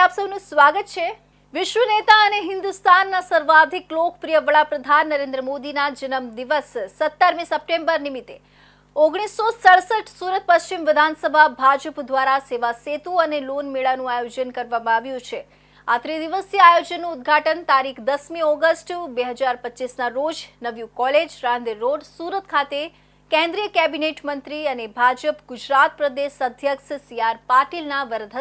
આપ સૌનું સ્વાગત છે. વિશ્વ નેતા અને હિન્દુસ્તાનના સર્વાધિક લોકપ્રિય વડાપ્રધાન નરેન્દ્ર મોદીના જન્મ દિવસ સત્તરમી સપ્ટેમ્બર નિમિત્તે. ઓગણીસો સડસઠ સુરત પશ્ચિમ વિધાનસભા ભાજપ દ્વારા સેવા સેતુ અને લોન મેળાનું આયોજન કરવામાં આવ્યું છે. આ ત્રિદિવસીય આયોજનનું ઉદ્ઘાટન તારીખ દસમી ઓગસ્ટ બે હજાર પચીસના રોજ નવ્યુ કોલેજ, રાંદેર રોડ, સુરત ખાતે કેન્દ્રીય કેબિનેટ મંત્રી અને ભાજપ ગુજરાત પ્રદેશ અધ્યક્ષ સી આર પાટીલના વરદ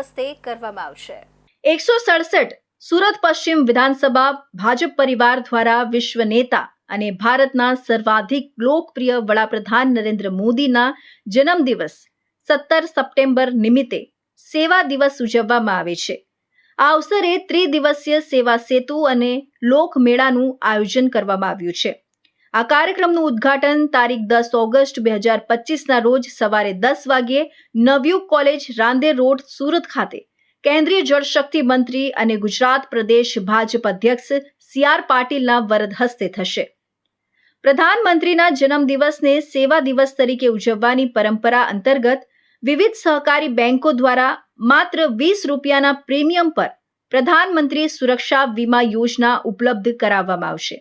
કરવામાં આવશે. એકસો સડસઠ સુરત પશ્ચિમ વિધાનસભા ભાજપ પરિવાર દ્વારા વિશ્વ નેતા અને ભારતના સર્વાધિક લોકપ્રિય વડાપ્રધાન નરેન્દ્ર મોદીના જન્મદિવસ સત્તર સપ્ટેમ્બર નિમિત્તે સેવા દિવસ ઉજવવામાં આવે છે. આ અવસરે ત્રિદિવસીય સેવા સેતુ અને લોકમેળાનું આયોજન કરવામાં આવ્યું છે. આ કાર્યક્રમનું ઉદ્ઘાટન તારીખ દસ ઓગસ્ટ બે હજાર પચીસના રોજ સવારે દસ વાગ્યે નવયુગ કોલેજ રાંદેર રોડ સુરત ખાતે કેન્દ્રીય જળશક્તિ મંત્રી અને ગુજરાત પ્રદેશ ભાજપ અધ્યક્ષ સી આર પાટીલના વરદ હસ્તે થશે. પ્રધાનમંત્રીના જન્મદિવસને સેવા દિવસ તરીકે ઉજવવાની પરંપરા અંતર્ગત વિવિધ સહકારી બેંકો દ્વારા માત્ર વીસ રૂપિયાના પ્રીમિયમ પર પ્રધાનમંત્રી સુરક્ષા વીમા યોજના ઉપલબ્ધ કરાવવામાં આવશે.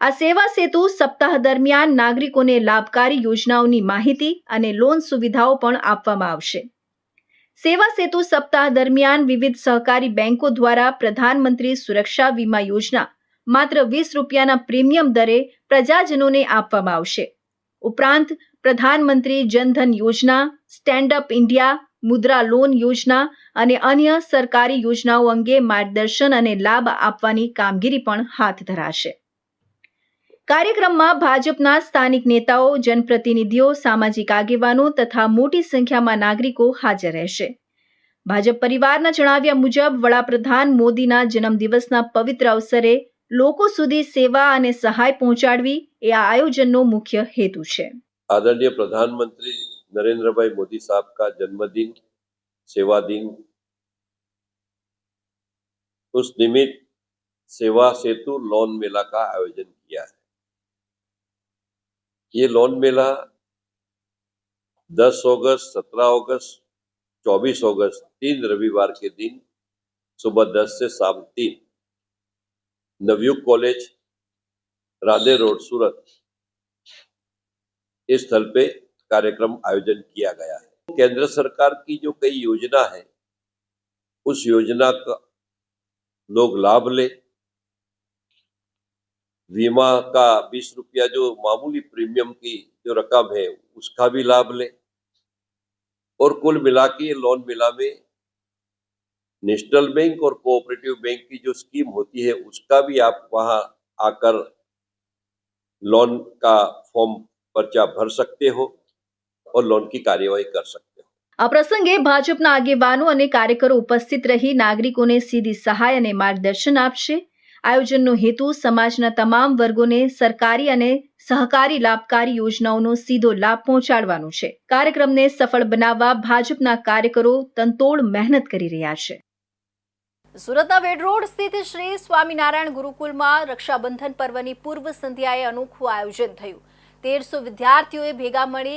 આ સેવા સેતુ સપ્તાહ દરમિયાન નાગરિકોને લાભકારી યોજનાઓની માહિતી અને લોન સુવિધાઓ પણ આપવામાં આવશે. સેવા સેતુ સપ્તાહ દરમિયાન વિવિધ સહકારી બેંકો દ્વારા પ્રધાનમંત્રી સુરક્ષા વીમા યોજના માત્ર વીસ રૂપિયાના પ્રીમિયમ દરે પ્રજાજનોને આપવામાં આવશે. ઉપરાંત પ્રધાનમંત્રી જનધન યોજના stand up India, Mudra loan યોજના અને અન્ય સરકારી યોજનાઓ અંગે માર્ગદર્શન અને લાભ આપવાની કામગીરી પણ હાથ ધરાશે. કાર્યક્રમમાં ભાજપના સ્થાનિક નેતાઓ જનપ્રતિનિધિઓ સામાજિક આગેવાનો તથા મોટી સંખ્યામાં નાગરિકો હાજર રહેશે ભાજપ પરિવારના જણાવ્યા મુજબ વડાપ્રધાન મોદીના જન્મદિવસના પવિત્ર અવસરે લોકો સુધી સેવા અને સહાય પહોંચાડવી એ આ આયોજનનો मुख्य हेतु છે आदरणीय प्रधानमंत्री नरेंद्र भाई मोदी साहब का जन्मदिन सेवा दिन उस निमित्त सेवा सेतु लोन मेला का आयोजन किया है ये लोन मेला 10 अगस्त 17 अगस्त 24 अगस्त, तीन रविवार के दिन सुबह 10 से शाम तीन। Navyug college, Radhe road, Surat. इस स्थल पे कार्यक्रम आयोजन किया गया है। केंद्र सरकार की जो कई योजना है, उस योजना का लोग लाभ ले बीमा का बीस रुपया जो मामूली प्रीमियम की जो रकम है उसका भी लाभ ले और कुल मिला के ये लोन मिला में नेशनल बैंक और कोऑपरेटिव बैंक की जो स्कीम होती है उसका भी आप वहां आकर लोन का फॉर्म पर्चा भर सकते हो और लोन की कार्यवाही कर सकते हो આ પ્રસંગે ભાજપના આગેવાનો અને કાર્યકરો ઉપસ્થિત રહી નાગરિકોને સીધી સહાય અને માર્ગદર્શન આપશે આયોજનનો હેતુ સમાજના તમામ વર્ગોને સરકારી અને સહકારી લાભકારી યોજનાઓનો સીધો લાભ પહોંચાડવાનો છે. કાર્યક્રમને સફળ બનાવવા ભાજપના કાર્યકરો તંતોડ મહેનત કરી રહ્યા છે. સુરતના વેડ રોડ સ્થિત શ્રી સ્વામિનારાયણ ગુરુકુલમાં રક્ષાબંધન પર્વની પૂર્વ સંધ્યાએ અનોખું આયોજન થયું. તેરસો વિદ્યાર્થીઓએ ભેગા મળી